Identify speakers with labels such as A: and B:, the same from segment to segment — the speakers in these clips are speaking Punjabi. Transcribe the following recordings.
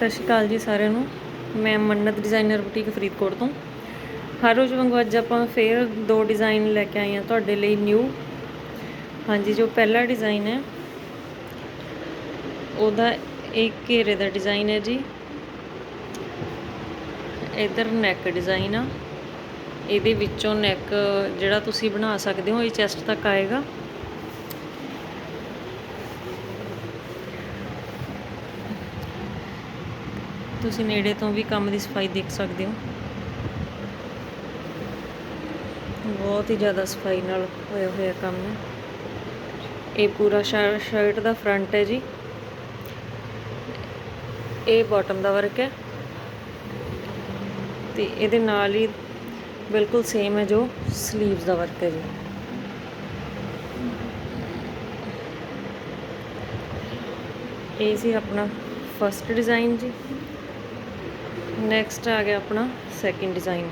A: ਸਤਿ ਸ਼੍ਰੀ ਅਕਾਲ ਜੀ ਸਾਰਿਆਂ ਨੂੰ। ਮੈਂ ਮੰਨਤ ਡਿਜ਼ਾਈਨਰ ਬੁਟੀਕ ਫਰੀਦਕੋਟ ਤੋਂ। ਹਰ ਰੋਜ਼ ਵਾਂਗੂ ਅੱਜ ਆਪਾਂ ਫੇਰ ਦੋ ਡਿਜ਼ਾਈਨ ਲੈ ਕੇ ਆਏ ਹਾਂ ਤੁਹਾਡੇ ਲਈ ਨਿਊ ਹਾਂਜੀ, ਜੋ ਪਹਿਲਾ ਡਿਜ਼ਾਈਨ ਹੈ, ਉਹਦਾ ਇੱਕ ਘੇਰੇ ਦਾ ਡਿਜ਼ਾਈਨ ਹੈ ਜੀ। ਇਧਰ ਨੈਕ ਡਿਜ਼ਾਈਨ ਆ। ਇਹਦੇ ਵਿੱਚੋਂ ਨੈਕ ਜਿਹੜਾ ਤੁਸੀਂ ਬਣਾ ਸਕਦੇ ਹੋ, ਇਹ ਚੈਸਟ ਤੱਕ ਆਏਗਾ। ਤੁਸੀਂ ਨੇੜੇ ਤੋਂ ਵੀ ਕੰਮ ਦੀ ਸਫ਼ਾਈ ਦੇਖ ਸਕਦੇ ਹੋ। ਬਹੁਤ ਹੀ ਜ਼ਿਆਦਾ ਸਫ਼ਾਈ ਨਾਲ ਹੋਇਆ ਹੋਇਆ ਕੰਮ ਹੈ। ਇਹ ਪੂਰਾ ਸ਼ਰਟ ਦਾ ਫਰੰਟ ਹੈ ਜੀ। ਇਹ ਬਾਟਮ ਦਾ ਵਰਕ ਹੈ। ਤੇ ਇਹਦੇ ਨਾਲ ਹੀ ਬਿਲਕੁਲ ਸੇਮ ਹੈ ਜੋ 슬ੀਵਸ ਦਾ ਵਰਕ ਹੈ ਜੀ। ਇਹ ਸੀ ਆਪਣਾ ਫਸਟ ਡਿਜ਼ਾਈਨ ਜੀ। ਨੈਕਸਟ ਆ ਗਿਆ ਆਪਣਾ ਸੈਕਿੰਡ ਡਿਜ਼ਾਈਨ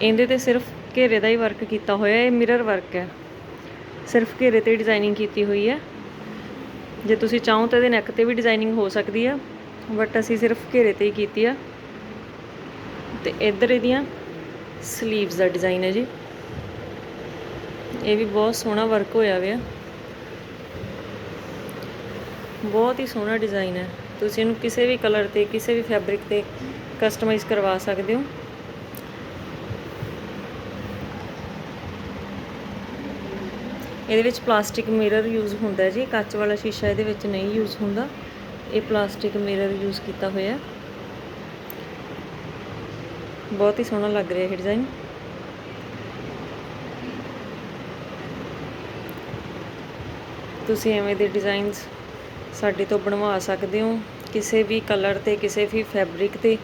A: ਇਹਦੇ ਤੇ ਸਿਰਫ ਘੇਰੇ ਦਾ ਹੀ ਵਰਕ ਕੀਤਾ ਹੋਇਆ ਹੈ ਇਹ ਮਿਰਰ ਵਰਕ ਹੈ। ਸਿਰਫ ਘੇਰੇ ਤੇ ਡਿਜ਼ਾਈਨਿੰਗ ਕੀਤੀ ਹੋਈ ਹੈ। ਜੇ ਤੁਸੀਂ ਚਾਹੋ ਤਾਂ ਇਹਦੇ ਨੈਕ ਤੇ ਵੀ ਡਿਜ਼ਾਈਨਿੰਗ ਹੋ ਸਕਦੀ ਆ ਬਟ ਅਸੀਂ ਸਿਰਫ ਘੇਰੇ ਤੇ ਹੀ ਕੀਤੀ ਆ ਤੇ ਇੱਧਰ ਇਹਦੀਆਂ 슬ੀਵਸ ਦਾ ਡਿਜ਼ਾਈਨ ਹੈ ਜੀ। ਇਹ ਵੀ ਬਹੁਤ ਸੋਹਣਾ ਵਰਕ ਹੋਇਆ ਹੋਇਆ ਬਹੁਤ ਹੀ ਸੋਹਣਾ ਡਿਜ਼ਾਈਨ ਹੈ। ਤੁਸੀਂ ਇਹਨੂੰ ਕਿਸੇ ਵੀ ਕਲਰ ਤੇ, ਕਿਸੇ ਵੀ ਫੈਬਰਿਕ ਤੇ ਕਸਟਮਾਈਜ਼ ਕਰਵਾ ਸਕਦੇ ਹੋ। ਇਹਦੇ ਵਿੱਚ ਪਲਾਸਟਿਕ ਮਿਰਰ ਯੂਜ਼ ਹੁੰਦਾ ਜੀ। ਕੱਚ ਵਾਲਾ ਸ਼ੀਸ਼ਾ ਇਹਦੇ ਵਿੱਚ ਨਹੀਂ ਯੂਜ਼ ਹੁੰਦਾ। ਇਹ ਪਲਾਸਟਿਕ ਮਿਰਰ ਯੂਜ਼ ਕੀਤਾ ਹੋਇਆ ਬਹੁਤ ਹੀ ਸੋਹਣਾ ਲੱਗ ਰਿਹਾ ਇਹ ਡਿਜ਼ਾਈਨ। ਤੁਸੀਂ ਐਵੇਂ ਦੇ ਡਿਜ਼ਾਈਨਸ ਸਾਡੇ ਤੋਂ ਬਣਵਾ ਸਕਦੇ ਹੋ। ਕਿਸੇ ਵੀ ਕਲਰ ਤੇ, ਕਿਸੇ ਵੀ ਫੈਬਰਿਕ ਤੇ।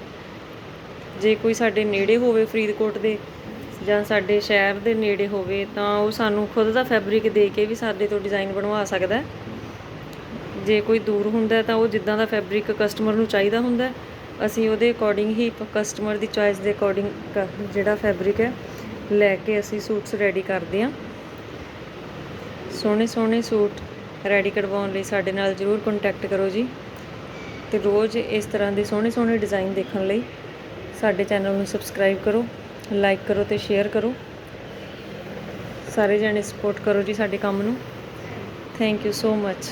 A: ਜੇ ਕੋਈ ਸਾਡੇ ਨੇੜੇ ਹੋਵੇ ਫਰੀਦਕੋਟ ਦੇ ਜਾਂ ਸਾਡੇ ਸ਼ਹਿਰ ਦੇ ਨੇੜੇ ਹੋਵੇ ਤਾਂ ਉਹ ਸਾਨੂੰ ਖੁਦ ਦਾ ਫੈਬਰਿਕ ਦੇ ਕੇ ਵੀ ਸਾਡੇ ਤੋਂ ਡਿਜ਼ਾਈਨ ਬਣਵਾ ਸਕਦਾ ਹੈ। ਜੇ ਕੋਈ ਦੂਰ ਹੁੰਦਾ ਤਾਂ ਉਹ ਜਿੱਦਾਂ ਦਾ ਫੈਬਰਿਕ ਕਸਟਮਰ ਨੂੰ ਚਾਹੀਦਾ ਹੁੰਦਾ ਅਸੀਂ ਉਹਦੇ ਅਕੋਰਡਿੰਗ ਹੀ ਕਸਟਮਰ ਦੀ ਚੋਇਸ ਦੇ ਅਕੋਰਡਿੰਗ ਜਿਹੜਾ ਫੈਬਰਿਕ ਹੈ, ਲੈ ਕੇ ਅਸੀਂ ਸੂਟਸ ਰੈਡੀ ਕਰਦੇ ਹਾਂ। ਸੋਹਣੇ ਸੋਹਣੇ ਸੂਟ ਰੈਡੀ ਕਰਵਾਉਣ ਲਈ ਸਾਡੇ ਨਾਲ ਜ਼ਰੂਰ ਕੰਟੈਕਟ ਕਰੋ ਜੀ। ਤੇ ਰੋਜ਼ ਇਸ ਤਰ੍ਹਾਂ ਦੇ ਸੋਹਣੇ ਸੋਹਣੇ ਡਿਜ਼ਾਈਨ ਦੇਖਣ ਲਈ ਸਾਡੇ ਚੈਨਲ ਨੂੰ ਸਬਸਕ੍ਰਾਈਬ ਕਰੋ, ਲਾਈਕ ਕਰੋ ਤੇ ਸ਼ੇਅਰ ਕਰੋ। ਸਾਰੇ ਜਣੇ ਸਪੋਰਟ ਕਰੋ ਜੀ ਸਾਡੇ ਕੰਮ ਨੂੰ। Thank you so much